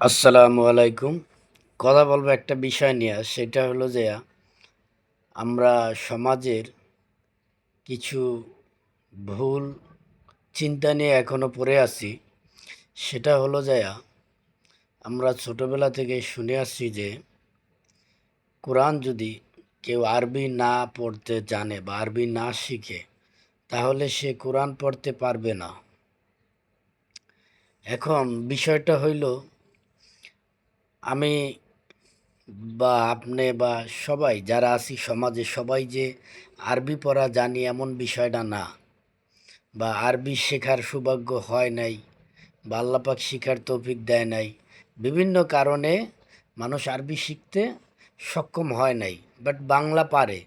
আসসালামু আলাইকুম। কথা বলব একটা বিষয় নিয়ে, সেটা হলো যে, আমরা সমাজের কিছু ভুল চিন্তা নিয়ে এখনও পড়ে আছি। সেটা হলো যে, আমরা ছোটোবেলা থেকে শুনে আসছি যে, কোরআন যদি কেউ আরবি না পড়তে জানে বা আরবি না শিখে, তাহলে সে কোরআন পড়তে পারবে না। এখন বিষয়টা হইল আমি বা আপনি বা সবাই যারা আছি সমাজে সবাই যে আরবি পড়া জানি এমন বিষয়টা না। বা আরবি শেখার সৌভাগ্য হয় নাই, বা আল্লাপাক শিখার তৌফিক দেয় নাই। বিভিন্ন কারণে মানুষ আরবি শিখতে সক্ষম হয় নাই বাট বাংলা পারে।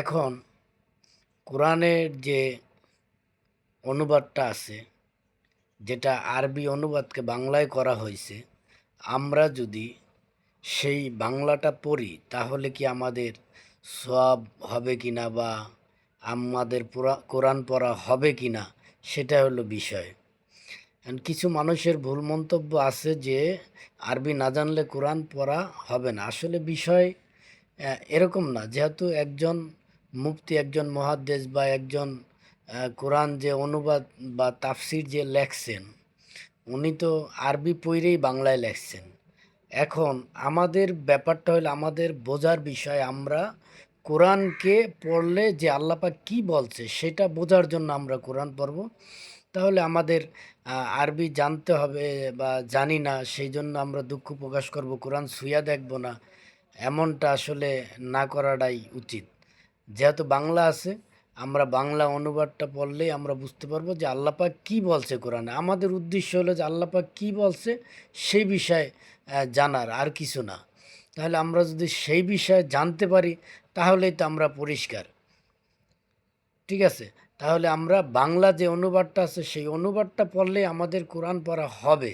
এখন কোরআনের যে অনুবাদটা আছে, যেটা আরবি অনুবাদকে বাংলায় করা হয়েছে আমরা যদি সেই বাংলাটা পড়ি, তাহলে কি আমাদের সব হবে কি না বা আমাদের পুরা, কোরআন পড়া হবে কি না সেটা হলো বিষয়। কিছু মানুষের ভুল মন্তব্য আছে যে, আরবি না জানলে কোরআন পড়া হবে না। আসলে বিষয় এরকম না। যেহেতু একজন মুফতি, একজন মহাদেশ বা একজন কোরআন যে অনুবাদ বা তাফসির যে লেখছেন উনি তো আরবি পইরেই বাংলায় লেখছেন। এখন আমাদের ব্যাপারটা হলো, আমাদের বোঝার বিষয় আমরা কোরআনকে পড়লে যে আল্লাপাক কি বলছে সেটা বোঝার জন্য আমরা কোরআন পড়ব। তাহলে আমাদের আরবি জানতে হবে বা জানি না, সেই জন্য আমরা দুঃখ প্রকাশ করব, কোরআন সুইয়া দেখব না। এমনটা আসলে না করাটাই উচিত। যেহেতু বাংলা আছে আমরা বাংলা অনুবাদটা পড়লেই আমরা বুঝতে পারব যে আল্লাপাক কি বলছে কোরআনে। আমাদের উদ্দেশ্য হলো যে আল্লাপাক কি বলছে সেই বিষয়ে জানার, আর কিছু না। তাহলে আমরা যদি সেই বিষয়ে জানতে পারি, তাহলেই তো আমরা পরিষ্কার। ঠিক আছে? তাহলে আমরা বাংলা যে অনুবাদটা আছে, সেই অনুবাদটা পড়লে আমাদের কোরআন পড়া হবে।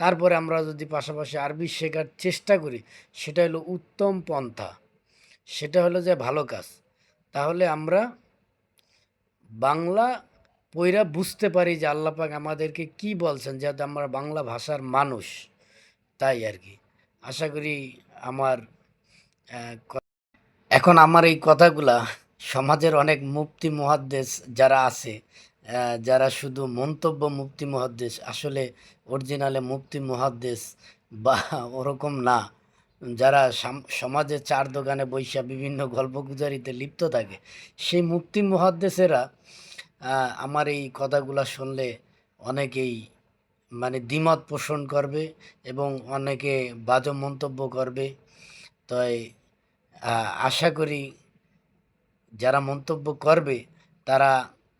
তারপরে আমরা যদি পাশাপাশি আরবি শেখার চেষ্টা করি, সেটা হলো উত্তম পন্থা। সেটা হলো যে ভালো কাজ। তাহলে আমরা বাংলা পইরা বুঝতে পারি যে আল্লাপাক আমাদেরকে কি বলছেন যাতে আমরা বাংলা ভাষার মানুষ। তাই আর কি। আশা করি আমার এখন আমার এই কথাগুলা সমাজের অনেক মুফতি মহাদ্দেশ যারা আছে যারা শুধু মন্তব্য মুফতি মুহাদ্দেশ আসলে অরিজিনালে মুফতি মুহাদ্দেশ বা ওরকম না। যারা সাম- সমাজে চার দোকানে বৈশা বিভিন্ন গল্পগুজারিতে লিপ্ত থাকে, সেই মুফতি মুহাদ্দেশেরা আমার এই কথাগুলো শুনলে অনেকেই মানে দ্বিমত পোষণ করবে এবং অনেকে বাজে মন্তব্য করবে। তাই আশা করি যারা মন্তব্য করবে, তারা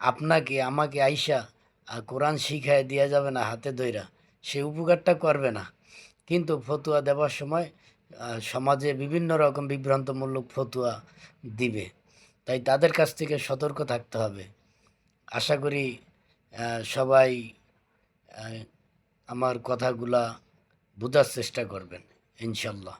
আপনাকে, আমাকে আইসা কোরআন শিখায় দেওয়া যাবে না হাতে ধইরা। সে উপকারটা করবে না। কিন্তু ফতুয়া দেওয়ার সময় সমাজে বিভিন্ন রকম বিভ্রান্তমূলক ফতুয়া দিবে। তাই তাদের কাছ থেকে সতর্ক থাকতে হবে। আশা করি সবাই আমার কথাগুলা বোঝার চেষ্টা করবেন ইনশাল্লাহ।